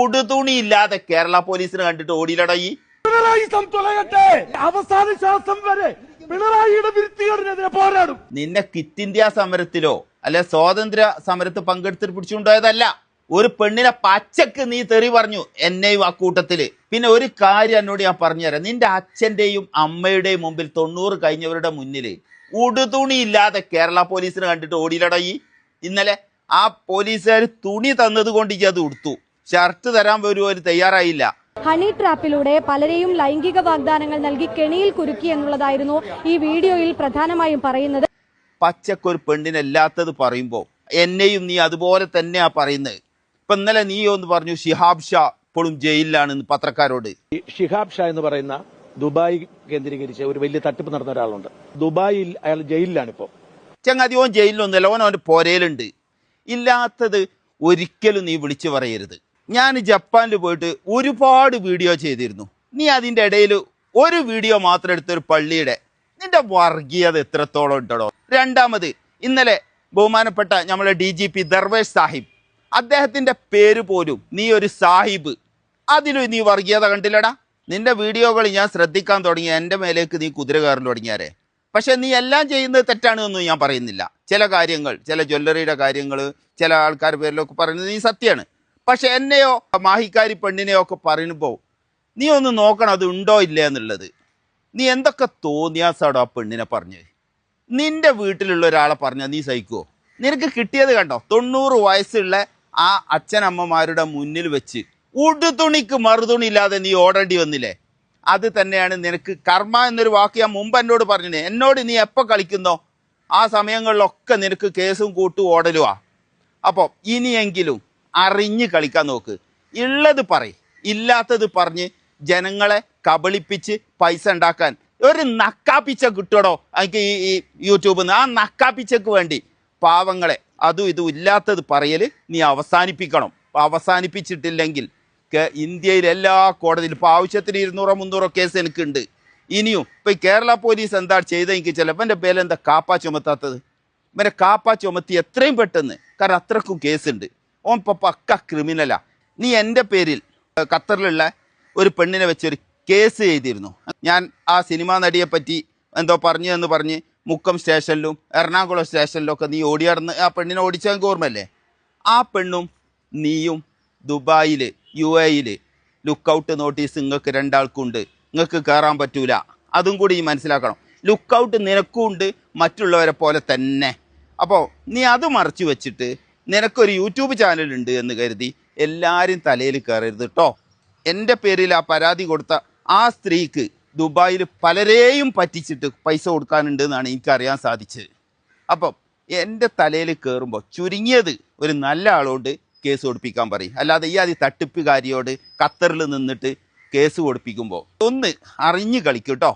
ഉടുതുണി ഇല്ലാതെ കേരള പോലീസിനെ കണ്ടിട്ട് ഓടിയിലടാ ഈ? പിണറായി അവസാന ശ്വാസം വരെ പിണറായിയുടെ പോരാടും. നിന്നെ കിറ്റ് ഇന്ത്യ സമരത്തിലോ അല്ലെ സ്വാതന്ത്ര്യ സമരത്ത് പങ്കെടുത്തിട്ട് പിടിച്ചുകൊണ്ടുപോയതല്ല. ഒരു പെണ്ണിനെ പച്ചക്ക് നീ തെറി പറഞ്ഞു എന്നെയും ആ കൂട്ടത്തിൽ. പിന്നെ ഒരു കാര്യം എന്നോട് ഞാൻ പറഞ്ഞുതരാം. നിന്റെ അച്ഛന്റെയും അമ്മയുടെയും മുമ്പിൽ തൊണ്ണൂറ് കഴിഞ്ഞവരുടെ മുന്നിൽ ഉടുതുണി ഇല്ലാതെ കേരള പോലീസിനെ കണ്ടിട്ട് ഓടിയിലടാ ഈ? ഇന്നലെ ആ പോലീസുകാർ തുണി തന്നത് കൊണ്ട് ഇത് അത് ഉടുത്തു. ഷർട്ട് തരാൻ പോലും അവർ തയ്യാറായില്ല. ഹണി ട്രാപ്പിലൂടെ പലരെയും ലൈംഗിക വാഗ്ദാനങ്ങൾ നൽകി കെണിയിൽ കുരുക്കി എന്നുള്ളതായിരുന്നു ഈ വീഡിയോയിൽ പ്രധാനമായും പറയുന്നത്. പച്ചക്കൊരു പെണ്ണിനല്ലാത്തത് പറയുമ്പോൾ എന്നെയും നീ അതുപോലെ തന്നെയാ പറയുന്നത്. ഇപ്പൊ ഇന്നലെ നീയോ എന്ന് പറഞ്ഞു ഷിഹാബ് ഷാ ഇപ്പോഴും ജയിലിലാണെന്ന് പത്രക്കാരോട്. ഷിഹാബ് ഷാ എന്ന് പറയുന്ന ദുബായ് കേന്ദ്രീകരിച്ച് ഒരു വലിയ തട്ടിപ്പ് നടന്ന ഒരാളുണ്ട്. ദുബായിൽ അയാൾ ജയിലിലാണിപ്പോ. ചങ്ങാതി ഓൻ ജയിലിലൊന്നുമല്ല ഓൻ അവന്റെ പോരയിലുണ്ട് ഇല്ലാത്തത് ഒരിക്കലും നീ വിളിച്ചു പറയരുത്. ഞാൻ ജപ്പാനിൽ പോയിട്ട് ഒരുപാട് വീഡിയോ ചെയ്തിരുന്നു. നീ അതിന്റെ ഇടയിൽ ഒരു വീഡിയോ മാത്രം എടുത്തൊരു പള്ളിയുടെ നിന്റെ വർഗീയത എത്രത്തോളം ഉണ്ടോ രണ്ടാമത് ഇന്നലെ ബഹുമാനപ്പെട്ട നമ്മളെ D G P Darvesh Sahib അദ്ദേഹത്തിന്റെ പേര് പോലും നീ ഒരു സാഹിബ് അതിലും നീ വർഗീയത കണ്ടില്ലടാ. നിന്റെ വീഡിയോകൾ ഞാൻ ശ്രദ്ധിക്കാൻ തുടങ്ങി എന്റെ മേലേക്ക് നീ കുതിര കയറാൻ തുടങ്ങിയാരേ. പക്ഷെ നീ എല്ലാം ചെയ്യുന്നത് തെറ്റാണ് ഞാൻ പറയുന്നില്ല. ചില കാര്യങ്ങൾ ചില ജ്വല്ലറിയുടെ കാര്യങ്ങൾ ചില ആൾക്കാരുടെ പേരിലൊക്കെ പറയുന്നത് നീ സത്യമാണ്. പക്ഷെ എന്നെയോ മാഹിക്കാരി പെണ്ണിനെയോ ഒക്കെ പറയുമ്പോൾ നീ ഒന്ന് നോക്കണം അത് ഉണ്ടോ ഇല്ല എന്നുള്ളത്. നീ എന്തൊക്കെ തോന്നിയാസാടോ ആ പെണ്ണിനെ പറഞ്ഞത് നിന്റെ വീട്ടിലുള്ള ഒരാളെ പറഞ്ഞാൽ നീ സഹിക്കുമോ നിനക്ക് കിട്ടിയത് കണ്ടോ? തൊണ്ണൂറ് വയസ്സുള്ള ആ അച്ഛനമ്മമാരുടെ മുന്നിൽ വെച്ച് ഉടുതുണിക്ക് മറുതുണി ഇല്ലാതെ നീ ഓടേണ്ടി വന്നില്ലേ? അത് തന്നെയാണ് നിനക്ക് കർമ്മ എന്നൊരു വാക്ക് ഞാൻ മുമ്പ് എന്നോട് പറഞ്ഞില്ലേ? എന്നോട് നീ എപ്പോൾ കളിക്കുന്നോ? ആ സമയങ്ങളിലൊക്കെ നിനക്ക് കേസും കൂട്ടും ഓടലുവാ. അപ്പോൾ ഇനിയെങ്കിലും അറിഞ്ഞ് കളിക്കാൻ നോക്ക്. ഉള്ളത് പറ ഇല്ലാത്തത് പറഞ്ഞ് ജനങ്ങളെ കബളിപ്പിച്ച് പൈസ ഉണ്ടാക്കാൻ. ഒരു നക്കാപ്പിച്ച കിട്ടടോ എനിക്ക് ഈ യൂട്യൂബിൽ നിന്ന് ആ നക്കാപ്പിച്ചക്ക് വേണ്ടി. പാവങ്ങളെ അതും ഇതും ഇല്ലാത്തത് പറയൽ നീ അവസാനിപ്പിക്കണം. അവസാനിപ്പിച്ചിട്ടില്ലെങ്കിൽ ഇന്ത്യയിൽ എല്ലാ കോടതിയിലും ഇപ്പോൾ ആവശ്യത്തിന് ഇരുന്നൂറോ മുന്നൂറോ കേസ് എനിക്കുണ്ട്. ഇനിയും ഇപ്പം കേരള പോലീസ് എന്താ എനിക്ക് ചിലപ്പോൾ എന്റെ പേരെന്താ? കാപ്പ ചുമത്താത്തത്. ഇവരെ കാപ്പ ചുമത്തി എത്രയും പെട്ടെന്ന്. കാരണം അത്രക്കും കേസുണ്ട്. ഓൻ ഇപ്പം പക്ക ക്രിമിനലാ. നീ എന്റെ പേരിൽ ഖത്തറിലുള്ള ഒരു പെണ്ണിനെ വെച്ചൊരു കേസ് ചെയ്തിരുന്നു ഞാൻ ആ സിനിമാ നടിയെ പറ്റി എന്തോ പറഞ്ഞു എന്ന് പറഞ്ഞ് മുക്കം സ്റ്റേഷനിലും എറണാകുളം സ്റ്റേഷനിലും ഒക്കെ നീ ഓടിയാടുന്ന ആ പെണ്ണിനെ ഓടിച്ചെങ്കിൽ ഓർമ്മയല്ലേ? ആ പെണ്ണും നീയും ദുബായിൽ യു എയിൽ ലുക്കൗട്ട് നോട്ടീസ് നിങ്ങൾക്ക് രണ്ടാൾക്കുണ്ട്. നിങ്ങൾക്ക് കയറാൻ പറ്റൂല. അതും കൂടി മനസ്സിലാക്കണം. ലുക്കൗട്ട് നിനക്കും ഉണ്ട് മറ്റുള്ളവരെ പോലെ തന്നെ. അപ്പോൾ നീ അത് മറച്ചു വെച്ചിട്ട് നിനക്കൊരു യൂട്യൂബ് ചാനൽ ഉണ്ട് എന്ന് കരുതി എല്ലാവരും തലയിൽ കയറരുത് കേട്ടോ എന്റെ പേരിൽ ആ പരാതി കൊടുത്ത ആ സ്ത്രീക്ക് ദുബായിൽ പലരെയും പറ്റിച്ചിട്ട് പൈസ കൊടുക്കാനുണ്ട് എന്നാണ് എനിക്കറിയാൻ സാധിച്ചത്. അപ്പം എന്റെ തലയിൽ കയറുമ്പോൾ ചുരുങ്ങിയത് ഒരു നല്ല ആളോട് കേസ് കൊടുപ്പിക്കാൻ പറയും. അല്ലാതെ ഈ ആദ്യം തട്ടിപ്പുകാരിയോട് ഖത്തറിൽ നിന്നിട്ട് കേസ് കൊടുപ്പിക്കുമ്പോൾ ഒന്ന് അറിഞ്ഞു കളിക്കും കേട്ടോ